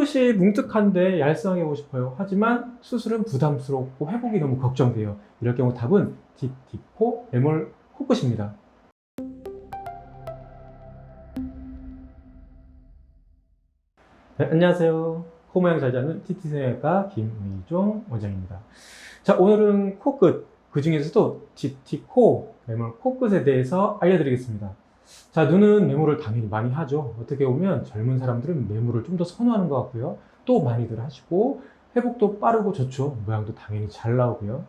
코끝이 뭉툭한데 얄쌍하게 하고 싶어요. 하지만 수술은 부담스럽고 회복이 너무 걱정돼요. 이럴 경우 답은 디티코 매몰 코끝입니다. 네, 안녕하세요. 코 모양 잘 잡는 TT생활과 김의종 원장입니다. 자, 오늘은 코끝, 그 중에서도 디티코 매몰 코끝에 대해서 알려드리겠습니다. 자, 눈은 매몰을 당연히 많이 하죠. 어떻게 보면 젊은 사람들은 매몰을 좀 더 선호하는 것 같고요. 또 많이들 하시고, 회복도 빠르고 좋죠. 모양도 당연히 잘 나오고요.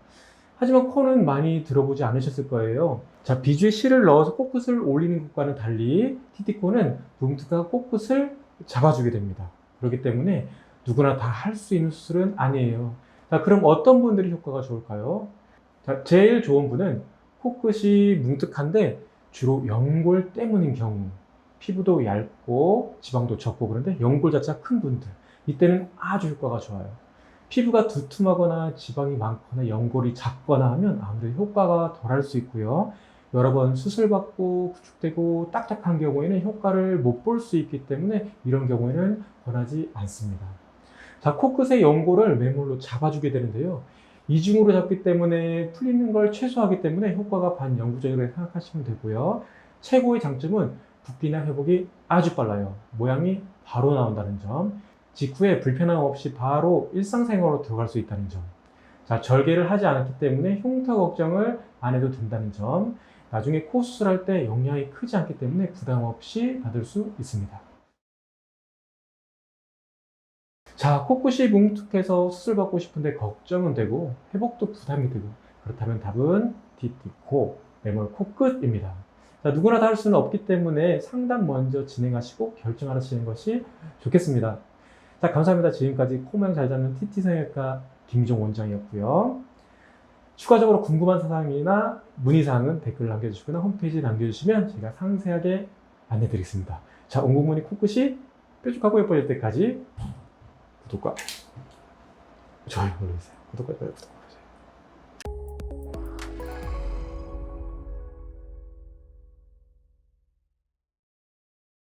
하지만 코는 많이 들어보지 않으셨을 거예요. 자, 비주에 실을 넣어서 코끝을 올리는 것과는 달리, 티티코는 뭉툭한 코끝을 잡아주게 됩니다. 그렇기 때문에 누구나 다 할 수 있는 수술은 아니에요. 자, 그럼 어떤 분들이 효과가 좋을까요? 자, 제일 좋은 분은 코끝이 뭉툭한데 주로 연골 때문인 경우 피부도 얇고 지방도 적고 그런데 연골 자체가 큰 분들 이때는 아주 효과가 좋아요. 피부가 두툼하거나 지방이 많거나 연골이 작거나 하면 아무래도 효과가 덜할 수 있고요. 여러 번 수술받고 구축되고 딱딱한 경우에는 효과를 못 볼 수 있기 때문에 이런 경우에는 권하지 않습니다. 자 코끝의 연골을 매몰로 잡아주게 되는데요 이중으로 잡기 때문에 풀리는 걸 최소화하기 때문에 효과가 반영구적이라고 생각하시면 되고요. 최고의 장점은 붓기나 회복이 아주 빨라요. 모양이 바로 나온다는 점. 직후에 불편함 없이 바로 일상생활로 들어갈 수 있다는 점. 자, 절개를 하지 않았기 때문에 흉터 걱정을 안 해도 된다는 점. 나중에 코 수술할 때 용량이 크지 않기 때문에 부담 없이 받을 수 있습니다. 자, 코끝이 뭉툭해서 수술받고 싶은데 걱정은 되고 회복도 부담이 되고 그렇다면 답은 디티코 매몰 코끝입니다. 자, 누구나 다 할 수는 없기 때문에 상담 먼저 진행하시고 결정하시는 것이 좋겠습니다. 자, 감사합니다. 지금까지 코모양 잘 잡는 TT 성형외과 김종 원장이었고요. 추가적으로 궁금한 사항이나 문의사항은 댓글 남겨주시거나 홈페이지에 남겨주시면 제가 상세하게 안내드리겠습니다. 자, 온공무늬 코끝이 뾰족하고 예뻐질 때까지 구독과 좋아요 눌러주세요. 구독과 좋아요 부탁.